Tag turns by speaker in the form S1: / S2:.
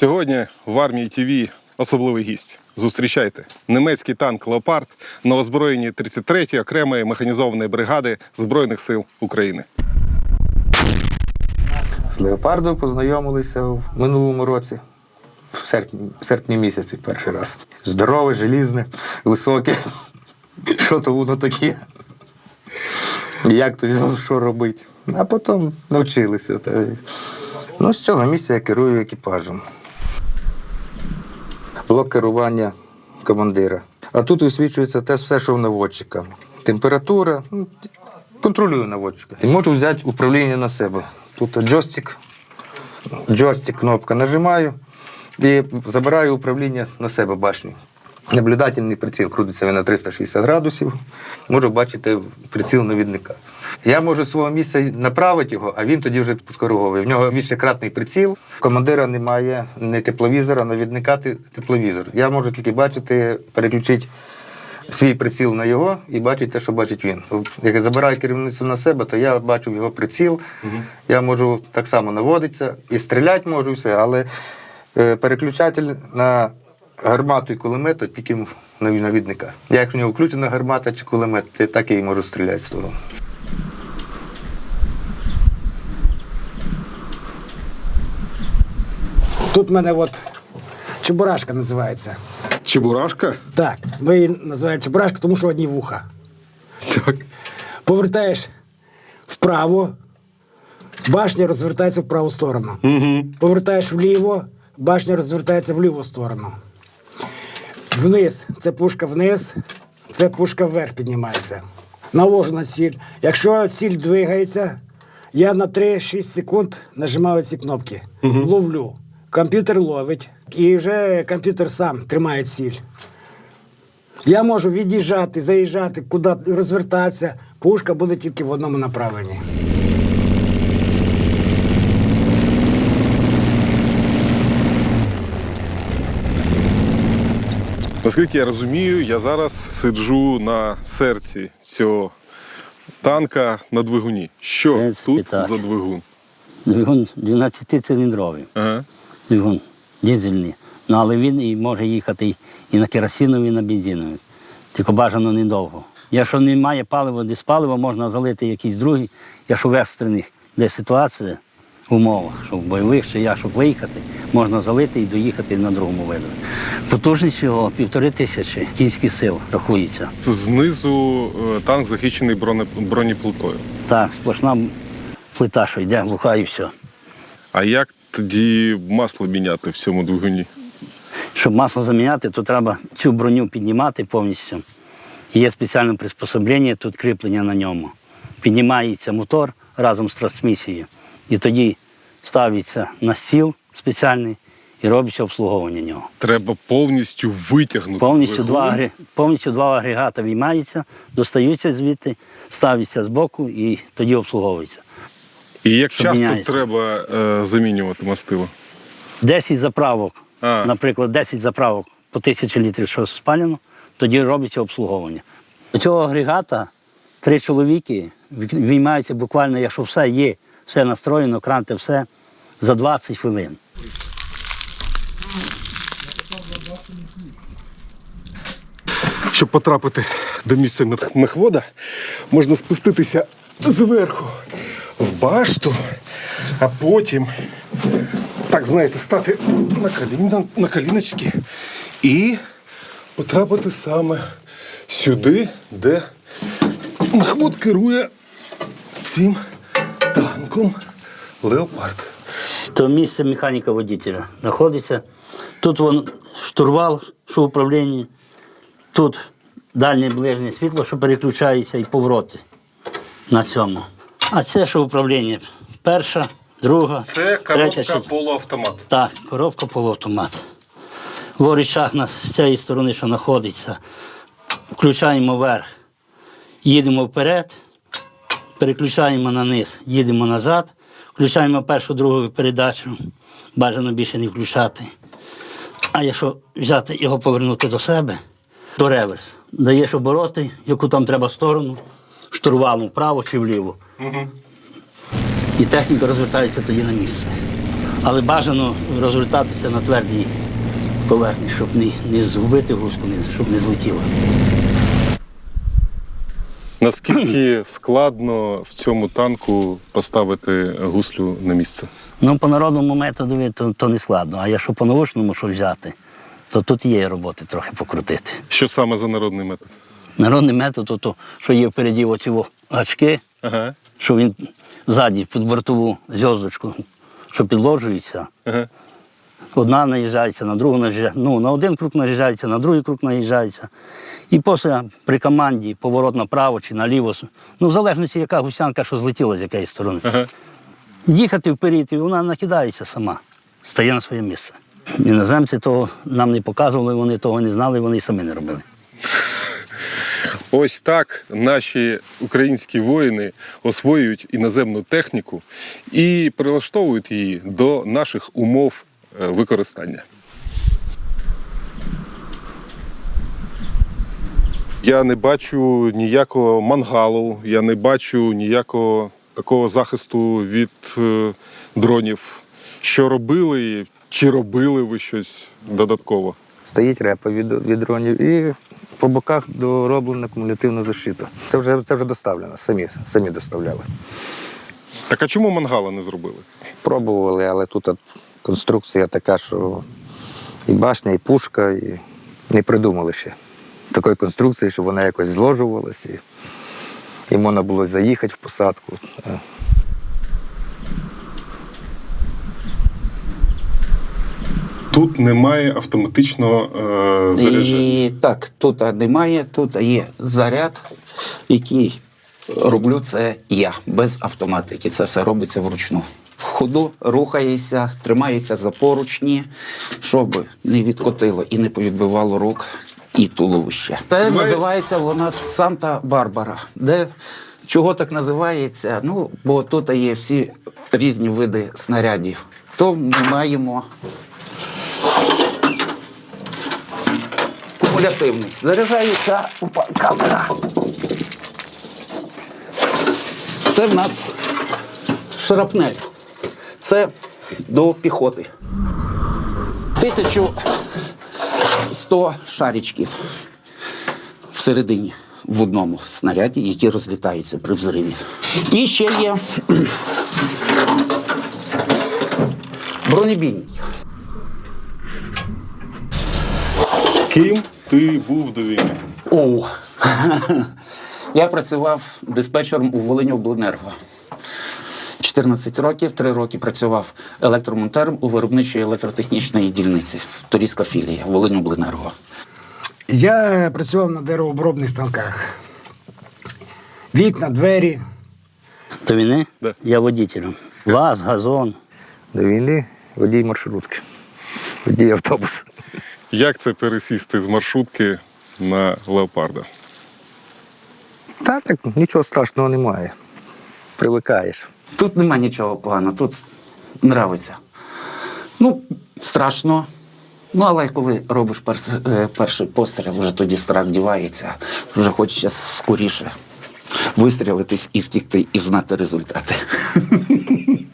S1: Сьогодні в армії ТВ особливий гість. Зустрічайте німецький танк Леопард на озброєнні 33-ї окремої механізованої бригади Збройних сил України.
S2: З леопардою познайомилися в минулому році, в серпні, серпні місяці перший раз. Здорове, желізне, високе. Що то воно таке? Як то що робити? А потім навчилися. Ну, з цього місця я керую екіпажем. Блок керування командира. А тут висвічується те все, що в наводчика. Температура, ну, контролюю наводчика. І можу взяти управління на себе. Тут джойстик, джойстик, кнопка нажимаю і забираю управління на себе башню. Наблюдательний приціл крутиться він на 360 градусів. Можу бачити приціл навідника. Я можу з свого місця направити його, а він тоді вже підкориговує. В нього вісьмикратний приціл. Командира немає не тепловізора, навідника те- тепловізор. Я можу тільки бачити, переключити свій приціл на його і бачить те, що бачить він. Як я забираю керівництво на себе, то я бачу його приціл. Я можу так само наводитися і стріляти можу, все, але е, переключатель на гармату і кулемет то тільки на навідника. Я як в нього включена гармата чи кулемет, то так я і можу стріляти з того.
S3: Тут в мене от чебурашка називається.
S1: Чебурашка?
S3: Так, ми її називаємо чебурашка, тому що одні вуха.
S1: Так.
S3: Повертаєш вправо, башня розвертається в праву сторону. Угу. Повертаєш вліво, башня розвертається в ліву сторону. Вниз це пушка вниз, це пушка вверх піднімається. Навожу на ціль. Якщо ціль двигається, я на 3-6 секунд нажимаю ці кнопки. Ловлю. Комп'ютер ловить, і вже комп'ютер сам тримає ціль. Я можу від'їжджати, заїжджати, куди розвертатися. Пушка буде тільки в одному направленні.
S1: Наскільки я розумію, я зараз сиджу на серці цього танка на двигуні. Що
S4: принципі,
S1: тут
S4: так.
S1: за двигун?
S4: Двигун 12-циліндровий,
S1: Ага.
S4: двигун дизельний. Ну, але він і може їхати і- на керосинові, і на бензинові. Тільки бажано недовго. Якщо немає палива, десь паливо, можна залити якийсь другий, якщо в екстрених де ситуація умовах, що в бойових чи я, щоб виїхати, можна залити і доїхати на другому виду. Потужність його півтори тисячі кінських сил рахується.
S1: Це знизу е, танк захищений броне- бронеплитою.
S4: Так, сплошна плита, що йде, глуха і все.
S1: А як тоді масло міняти в цьому двигуні?
S4: Щоб масло заміняти, то треба цю броню піднімати повністю. Є спеціальне приспособлення, тут кріплення на ньому. Піднімається мотор разом з трансмісією. І тоді ставиться на стіл спеціальний і робиться обслуговування нього.
S1: Треба повністю витягнути.
S4: Повністю два, повністю два агрегати виймаються, достаються звідти, ставляться з боку і тоді обслуговуються.
S1: І як часто
S4: міняється.
S1: треба е, замінювати мастило?
S4: 10 заправок,
S1: А.
S4: наприклад, 10 заправок по тисячі літрів, що спалено, тоді робиться обслуговування. До цього агрегата три чоловіки виймаються буквально, якщо все є, все настроєно, кранти, все за 20 хвилин.
S1: Щоб потрапити до місця мехвода, можна спуститися зверху в башту, а потім, так знаєте, стати на коліна, на коліночки і потрапити саме сюди, де мехвод керує цим танком Леопард.
S4: То місце механіка водителя знаходиться. Тут вон штурвал, що в управлінні, тут дальнє ближнє світло, що переключається, і повороти на цьому. А це що управління? Перша, друга, третя, четверта.
S1: полуавтомат.
S4: Так, коробка полуавтомат. В речах нас з цієї сторони, що знаходиться, включаємо вверх, їдемо вперед, переключаємо на низ, їдемо назад, включаємо першу, другу передачу, бажано більше не включати. А якщо взяти його повернути до себе, то реверс. Даєш обороти, яку там треба сторону, штурвалом вправо чи вліво. І техніка розвертається тоді на місце. Але бажано розгортатися на твердій поверхні, щоб не, не згубити гуску, щоб не злетіла.
S1: Наскільки складно в цьому танку поставити гуслю на місце?
S4: Ну, по народному методу то, то не складно. А якщо по научному що взяти, то тут є роботи трохи покрутити.
S1: Що саме за народний метод?
S4: Народний метод, то, то що є впереді оці гачки,
S1: Ага.
S4: що він ззаді під бортову зв'язочку, що підложується.
S1: Ага.
S4: Одна наїжджається, на другу наїжджається. Ну, на один круг наїжджається, на другий круг наїжджається. І після при команді поворот направо чи наліво. Ну, в залежності, яка гусянка, що злетіла з якої сторони.
S1: Ага.
S4: Їхати вперед, і вона накидається сама, стає на своє місце. Іноземці того нам не показували, вони того не знали, вони й самі не робили.
S1: Ось так наші українські воїни освоюють іноземну техніку і прилаштовують її до наших умов е, використання. Я не бачу ніякого мангалу, я не бачу ніякого такого захисту від е, дронів. Що робили, чи робили ви щось додатково?
S2: Стоїть репа від, від дронів і по боках дороблена кумулятивна защита. Це вже, це вже доставлено, самі, самі доставляли.
S1: Так а чому мангала не зробили?
S2: Пробували, але тут конструкція така, що і башня, і пушка, і не придумали ще такої конструкції, щоб вона якось зложувалась, і, і можна було заїхати в посадку. Е,
S1: Тут немає автоматичного е, заряджання.
S5: І так, тут немає, тут є заряд, який роблю це я без автоматики. Це все робиться вручну. В ходу рухається, тримається за поручні, щоб не відкотило і не повідбивало рук і туловище. Це називається у нас Санта-Барбара. Де чого так називається? Ну, бо тут є всі різні види снарядів. То ми маємо кумулятивний. Заряджається опа, камера. Це в нас шрапнель. Це до піхоти. 1100 шарічків всередині в одному снаряді, які розлітаються при взриві. І ще є бронебійні.
S1: Ким ти був до війни?
S5: О, я працював диспетчером у Волині обленерго. 14 років, 3 роки працював електромонтером у виробничої електротехнічної дільниці. Торійська філія Волинь обленерго.
S3: Я працював на деревообробних станках. Вікна, двері.
S4: До війни
S1: Да.
S4: я водітелем. Ваз, газон.
S2: До війни водій маршрутки, водій автобуса.
S1: Як це пересісти з маршрутки на леопарда?
S2: Та так нічого страшного немає. Привикаєш.
S5: Тут нема нічого поганого, тут нравиться. Ну, страшно. Ну, але коли робиш перс, е, перший постріл, вже тоді страх дівається, вже хочеться скоріше вистрілитись і втікти, і взнати результати.